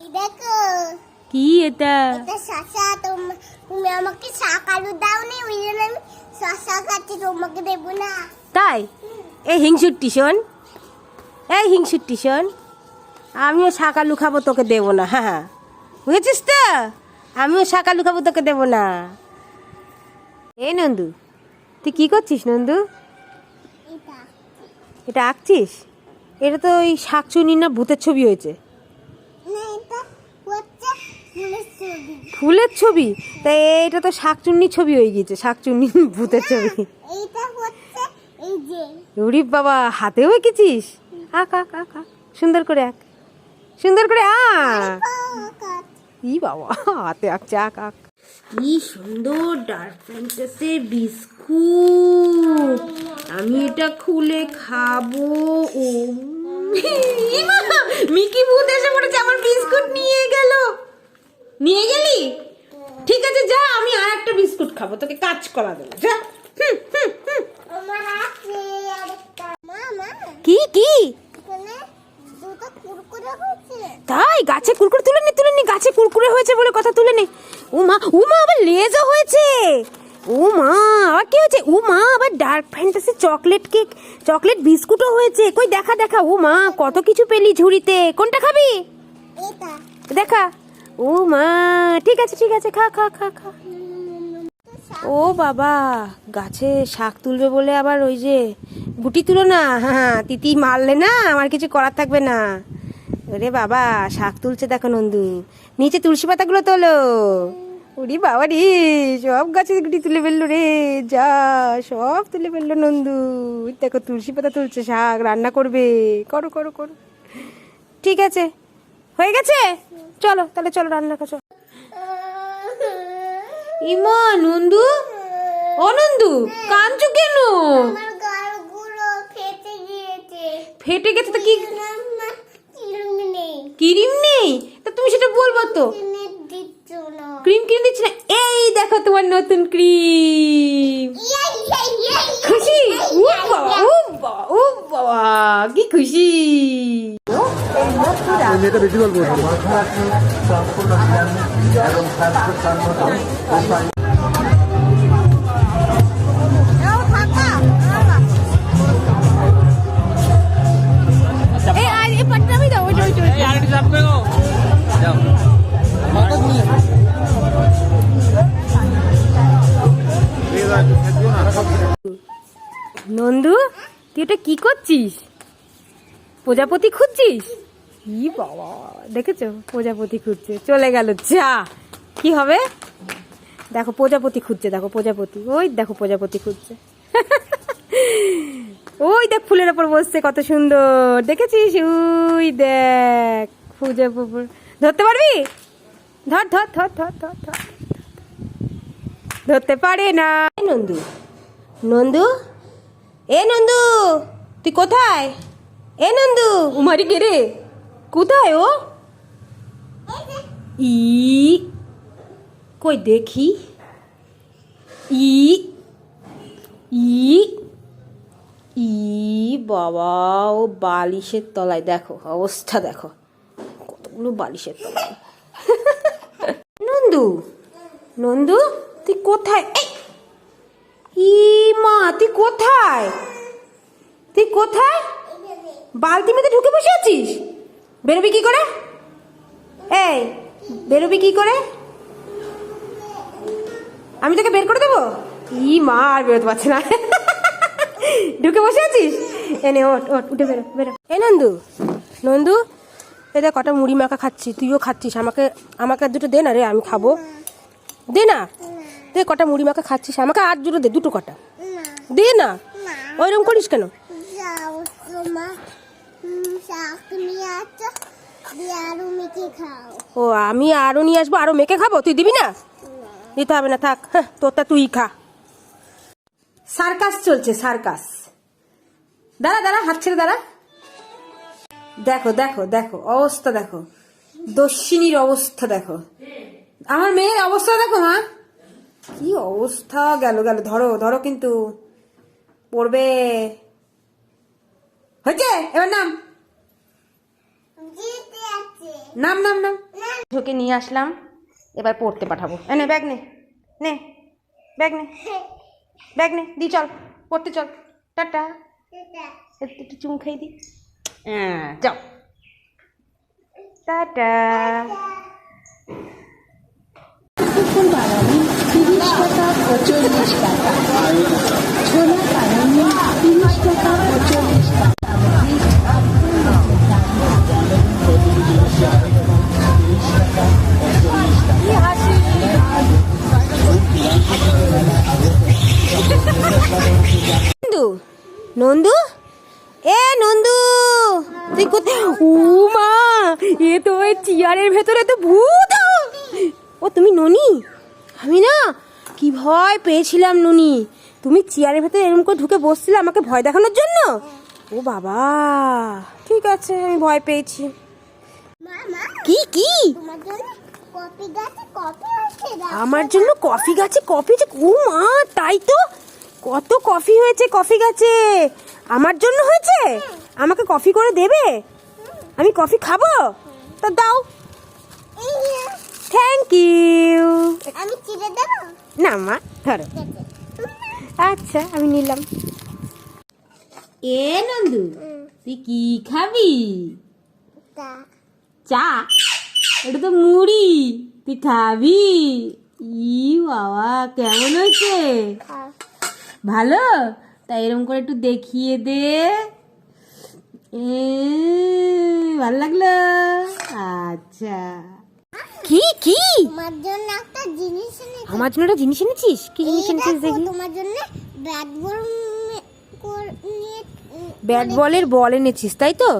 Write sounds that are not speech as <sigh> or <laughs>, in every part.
দেখো। কি এটা? এটা শশা তোম- আমাকে শাক আলু দাও নি ওই জন্য আমি শশা খাচ্ছি তোমাকে দেবো না। তাই? এই হিংসুট্টি শোন। এই হিংসুট্টি শোন। আমিও শাকালু খাব তোকে দেবো না হ্যাঁ হ্যাঁ বুঝেছিস তো? আমিও শাকালু খাব তোকে দেবো না। এই নন্দু তুই কি করছিস নন্দু? এটা এটা আঁকছিস? এটা তো ওই শাকচুনি না ভূতের ছবি হয়েছে না এটা হচ্ছে ফুলের ছবি ফুলের ছবি? তাই এটা তো শাকচুন্নির ছবি হয়ে গিয়েছে শাকচুন্নি ভূতের ছবি। এইটা হচ্ছে এই যে। উরি বাবা হাতেও এঁকেছিস? আঁক আঁক আঁক আঁক। সুন্দর করে আঁক। সুন্দর করে আঁক। পাকাত। ই বাবা হাতে আঁকছে আঁক আঁক। কি সুন্দর ডার্ক ফ্যান্টাসির বিস্কুট। আমি এটা খুলে খাব ও মিকি ভূত এসে পড়েছে আমার বিস্কুট নিয়ে গেল। নিয়ে গেলি? ঠিক আছে যা আমি আর একটা বিস্কুট খাব তোকে কাজ করা দেবো যা। কি কি? তাই গাছে কুরকুরে তুলে নি তুলে নি গাছে কুরকুরে হয়েছে বলে কথা তুলে নে ও মা ও মা আবার লেজও হয়েছে। ও মা আবার কি হয়েছে? ও মা আবার dark fantasy chocolate cake chocolate বিস্কুটও হয়েছে। কই দেখা দেখা। ও মা কত কিছু পেলি ঝুড়িতে। কোনটা খাবি? এটা। দেখা। ও মা, ঠিক আছে ঠিক আছে, খা খা খা খা। ও বাবা, গাছে শাক তুলবে বলে আবার ওই যে গুটি তুলো না হ্যাঁ তিতি মারলে না, আমার কিছু করার থাকবে না। ওরে বাবা, শাক তুলছে দেখো নন্দু, নিচে তুলসী পাতাগুলো তোলো। ওরে বাবা রে, সব গাছে গুটি তুলে ফেলল রে, যা, সব তুলে ফেলল নন্দু। দেখো তুলসী পাতা তুলছে শাক, রান্না করবে। করো করো করো। ঠিক আছে। হয়ে গেছে? চলো তাহলে চলো রান্না করো ইমা নন্দু? ও নন্দু কাঁদছো কেন? ফেটে গেছে তো কি? কিরম নেই। তা তুমি সেটা বলব তো। ক্রিম কিনে দিচ্ছি না। এই দেখো তোমার নতুন ক্রিম। খুশি? ও বাবা। ও বাবা ও বাবা কি খুশি? মেয়েটা বেশি গল্প নন্দু তুই এটা কি করছিস? প্রজাপতি খুঁজছিস? ই বাবা? দেখেছ? প্রজাপতি খুঁজছে। চলে গেল যা। কি হবে? দেখো প্রজাপতি খুঁজছে দেখো প্রজাপতি। ওই দেখো প্রজাপতি খুঁজছে। ওই দেখ ফুলের ওপর বসছে কত সুন্দর। দেখেছিস? ওই দেখ ফুলের ওপর ধরতে পারবি? ধর ধর ধর ধর ধর ধর। ধরতে পারে না। নন্দু নন্দু? এ নন্দু তুই কোথায়? এ নন্দু? উমারি কে রে? কোথায় ও ই কই দেখি? ই ই ই, বাবা, ও বালিশের তলায়, দেখো, অবস্থা দেখো। কতগুলো বালিশের তলায়। নন্দু নন্দু, তুই কোথায়! ই মা, তুই কোথায়? তুই কোথায়? বালতি মধ্যে ঢুকে বসে আছিস? বেরোবি কি করে? এই, বেরোবি কি করে? আমি তোকে বের করে দেবো? ই মা, আর বেরোতে পারছে না। ঢুকে বসে আছিস? এনে ওট ওট উঠে বেরো বেরো। এ নন্দু নন্দু এদের কটা মুড়ি মাখা খাচ্ছি, তুইও খাচ্ছিস, আমাকে আমাকে আর দুটো দে না রে, আমি খাব। দে না। দে কটা মুড়ি মাখা খাচ্ছিস, আমাকে আর দুটো দে, দুটো কটা। দে না। না ওইরকম করিস কেন? ও, আমি আরও নিয়ে আসব আরও মেখে খাব? তুই দিবি না? দিতে হবে না, থাক। হ্যাঁ তোরটা তুই খা। সার্কাস চলছে, সার্কাস। দাঁড়া দাঁড়া, হাত ছেড়ে দাঁড়া। দেখো দেখো দেখো, অবস্থা দেখো। দস্যিনীর অবস্থা দেখো। আমার মেয়ের অবস্থা দেখো, মা। কি অবস্থা গেল গেল। ধরো ধরো কিন্তু। পড়বে। হয়েছে? এবার নাম। নাম নাম নাম। ঝোঁকে নিয়ে আসলাম এবার পড়তে পাঠাবো। নে ব্যাগ নে নে ব্যাগ নে ব্যাগ নে দি চল পড়তে চল। টাটা। একটু একটু চুম খাই দি। হ্যাঁ যাও। টাটা। টাকা টাকা। ছোলা নন্দু? এ নন্দু! তুই কোথায়? ও মা এ তো ওই চেয়ারের ভেতরে তো ভূত! ও তুমি ননি? আমি না কি ভয় পেয়েছিলাম ননি। তুমি চেয়ারের ভেতরে এরকম করে ঢুকে বসছিলে আমাকে ভয় দেখানোর জন্য? ও বাবা ঠিক আছে আমি ভয় পেয়েছি। কি কি? আমার জন্য কফি গাছে কফি যে ও মা তাই তো? কত কফি হয়েছে কফি গাছে? আমার জন্য হয়েছে? আমাকে কফি করে দেবে? আমি কফি খাব? তা দাও। থ্যাংক ইউ আমি চিড়ে দেবো? না মা ধরো। আচ্ছা আমি নিলাম। এ নন্দু তুই কি খাবি? চা। এটা তো মুড়ি। তুই খাবি? ই বাবা কেমন হয়েছে? খা। ভালো? তাই এরকম করে একটু দেখিয়ে দে। এ, ভালো লাগল? আচ্ছা। কি কি? তোমার জন্য একটা জিনিস এনেছি। আমার জন্য একটা জিনিস এনেছিস? কি জিনিস এনেছিস দেখো, দেখি। তোমার জন্য ব্যাট বল নিয়ে ব্যাট বলের বল এনেছিস তাই তো?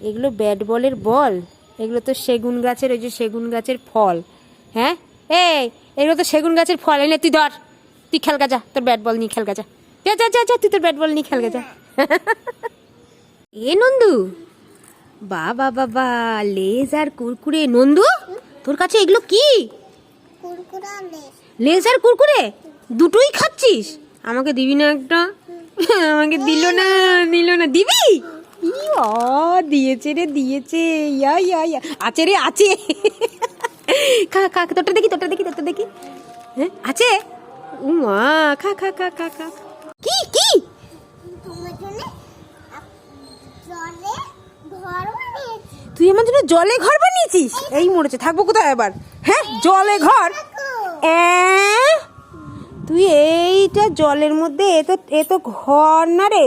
এগুলো ব্যাট বলের বল। এগুলো তো সেগুন গাছের ওই যে সেগুন গাছের ফল। হ্যাঁ? এই এগুলো তো সেগুন গাছের ফল। এনে তুই ধর। তুই খেল যা তোর ব্যাট বল নিয়ে খেল যা যা যা যা যা তুই তোর ব্যাট বল নিয়ে খেল যা <laughs> এ নন্দু বাবা বাবা লেজ আর কুরকুরে। নন্দু তোর কাছে এগুলো কি। লেজ আর কুরকুরে? দুটোই খাচ্ছিস? আমাকে দিবি না একটা? <laughs> আমাকে দিল না দিল না। দিবি? দিয়েছে রে দিয়েছে। ইয়া ইয়া ইয়া। আছে রে আছে। <laughs> খা খা তোরটা দেখি তোরটা দেখি তোরটা দেখি। হ্যাঁ আছে? উ মা খা খা খা খা খা কি কি তুই আমার জন্য জলে ঘর বানিয়েছিস এই মরেছে থাকব কোথায় আবার হ্যাঁ জলে ঘর তুই এইটা জলের মধ্যে এ তো এ তো ঘর না রে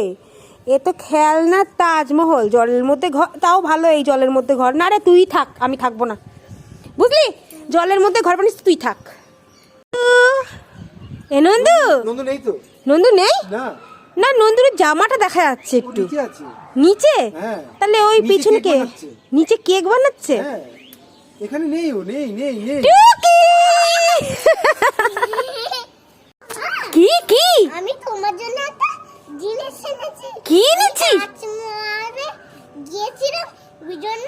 এ তো খেলনার তাজমহল জলের মধ্যে ঘর তাও ভালো এই জলের মধ্যে ঘর না রে তুই থাক আমি থাকব না বুঝলি জলের মধ্যে ঘর বানিস তুই থাক এ নন্দু? নন্দু নেই তো। নন্দু নেই? না। না নন্দুর জামাটা দেখা যাচ্ছে একটু। নিচে আছে। নিচে? হ্যাঁ। তাহলে ওই পিছনে কে? নিচে কেক বানাচ্ছে? হ্যাঁ। এখানে নেই ও নেই নেই নেই। কি কি? আমি তোমার জন্য একটা জিনিস এনেছি। কি এনেছিস গিয়েছিলাম ওই জন্য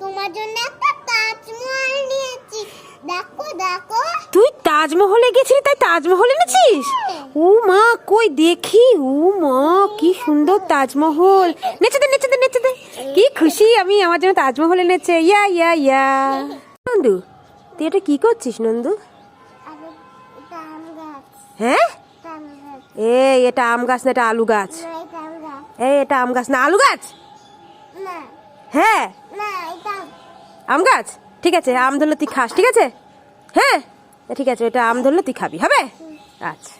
তোমার জন্য একটা তাজমহল নিয়েছি। তুই তাজমহলে গেছিলি তাই তাজমহল এনেছিস? ও মা কই দেখি ও মা কি সুন্দর তাজমহল। নেচে দে নেচে দে নেচে দে। কি খুশি আমি আমার জন্য তাজমহল এনেছে। ইয়া ইয়া ইয়া। নন্দু তুই এটা কি করছিস নন্দু? হ্যাঁ? এটা আম গাছ। এই এটা আম গাছ না এটা আলু গাছ। এই এটা আম গাছ না আলু গাছ? হ্যাঁ। আম গাছ? ঠিক আছে আম ধরলে তুই খাস ঠিক আছে? হ্যাঁ? ঠিক আছে এটা আম ধরলে তুই খাবি হবে? আচ্ছা।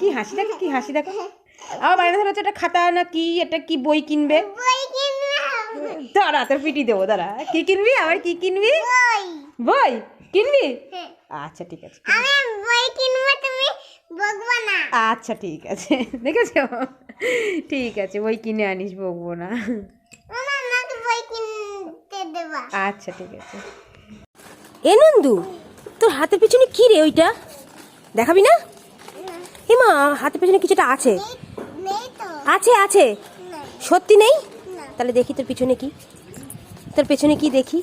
কি হাসি দেখো কি হাসি দেখো? আবার বাইরে ধরে এটা খাতা না কি এটা কি বই কিনবে? দাঁড়া তোর পিটি দেবো দাঁড়া। কি কিনবি? আবার কি কিনবি? বই। বই? কিনবি? হ্যাঁ। আচ্ছা ঠিক আছে কিনবো তুমি? বকবো না। আচ্ছা ঠিক আছে। দেখেছ? ঠিক আছে বই কিনে আনিস বকবো না। আমাকে বই কিনতে দেবা। আচ্ছা ঠিক আছে। এ নন্দু তোর হাতের পিছনে কি রে ওইটা? দেখাবি না? এ মা হাতের পিছনে কিছুটা আছে। নেই নেই তো। আছে আছে। সত্যি নেই? তাহলে দেখি তোর পিছনে কি। তোর পেছনে কি দেখি?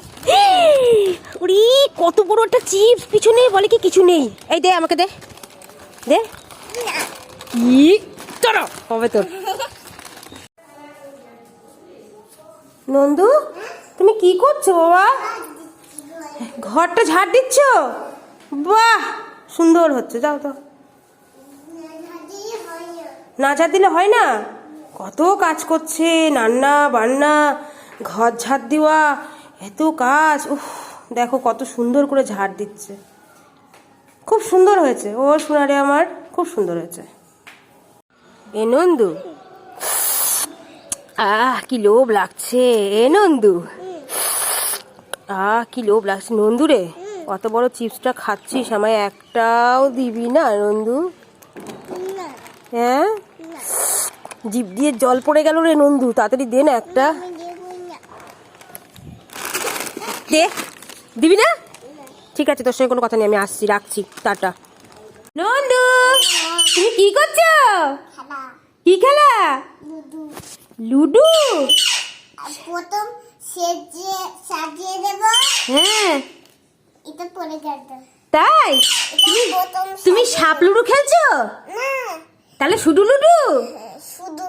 <gasps> উরি কত বড় একটা চিপস পিছনে বলে কি কিছু নেই? এই দে, আমাকে দে। দে। চলো হবে তোর। নন্দু, তুমি কি করছ বাবা? ঘরটা ঝাড় দিচ্ছ? বাহ, সুন্দর হচ্ছে, যাও তো না ঝাড় দিলে হয় না? কত কাজ করছে রান্না বান্না ঘর ঝাড় দেওয়া এত কাজ উফ দেখো কত সুন্দর করে ঝাড় দিচ্ছে। খুব সুন্দর হয়েছে ও সোনারে আমার খুব সুন্দর হয়েছে। এ নন্দু আহ কি লোভ লাগছে এ নন্দু। আহ কি লোভ লাগছে নন্দু রে অত বড় চিপসটা খাচ্ছিস আমায় একটাও দিবি না নন্দু। হ্যাঁ? জিভ দিয়ে জল পড়ে গেল রে নন্দু তাড়াতাড়ি দে না একটা। দে। দিবি না? ঠিক আছে তোর সঙ্গে কোনো কথা নেই আমি আসছি রাখছি টাটা। নন্দু তুমি কি করছ? কি খেলা? লুডু। প্রথম সেজিয়ে সাজিয়ে দেব। হ্যাঁ। এটা পরে গেছে তাই? প্রথম তুমি সাপ লুডু খেলছো? না। তাহলে শুধু লুডু? শুধু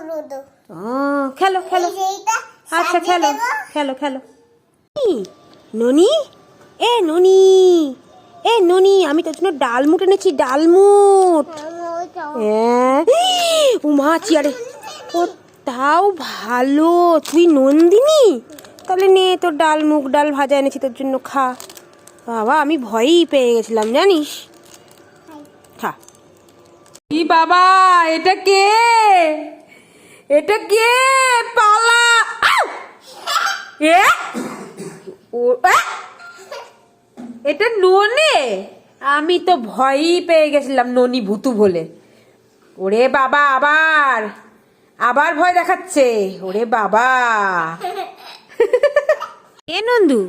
ও খেলো খেলো। আচ্ছা খেলো খেলো খেলো। ননি? এ ননি! এ ননি, আমি তোর জন্য ডালমুট এনেছি ডালমুট হ্যাঁ। উমা, চিয়ারে। ও, তাও ভালো, তুই নন্দিনী? তাহলে নে, তোর ডাল মুগ ডাল ভাজা এনেছি তোর জন্য, খা। বাবা, আমি ভয়ই পেয়ে গেছিলাম, জানিস? খা। কি বাবা, এটা কে? এটা কে? পালা। এ! এটা ননে? আমি তো ভয়ই পেয়ে গেছিলাম ননি ভুতু বলে। ওরে বাবা আবার। আবার ভয় দেখাচ্ছে। ওরে বাবা। <laughs> এ নন্দু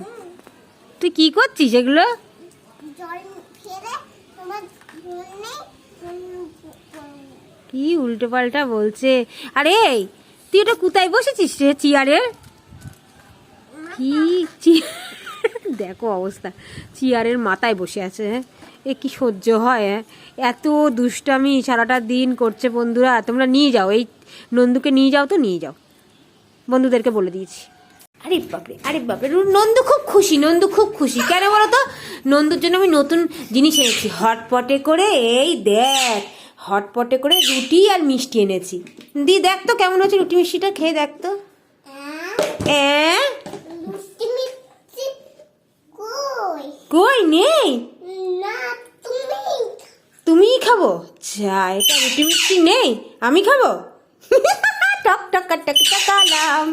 তুই কি করছিস এগুলো? কি উল্টো পাল্টা বলছে? আরে তুই ওটা কোথায় বসেছিস রে চেয়ারে কি দেখো অবস্থা। চেয়ারের মাথায় বসে আছে হ্যাঁ? এ কি সহ্য হয় হ্যাঁ? এত দুষ্টামি সারাটা দিন করছে বন্ধুরা। তোমরা নিয়ে যাও এই নন্দুকে নিয়ে যাও তো নিয়ে যাও। বন্ধুদেরকে বলে দিয়েছি। আরে বাপরে আরে বাপরে নন্দু খুব খুশি নন্দু খুব খুশি। কেন বলো তো নন্দুর জন্য আমি নতুন জিনিস এনেছি। হটপটে করে এই দেখ হটপটে করে রুটি আর মিষ্টি এনেছি। দি দেখ তো কেমন হচ্ছে রুটি মিষ্টিটা খেয়ে দেখ তো? মিষ্টি মিষ্টি কই নেই? না তুমি? তুমিই খাব? যা এটা রুটি মিষ্টি নেই আমি খাব? <laughs> টক টক টক টক টকালাম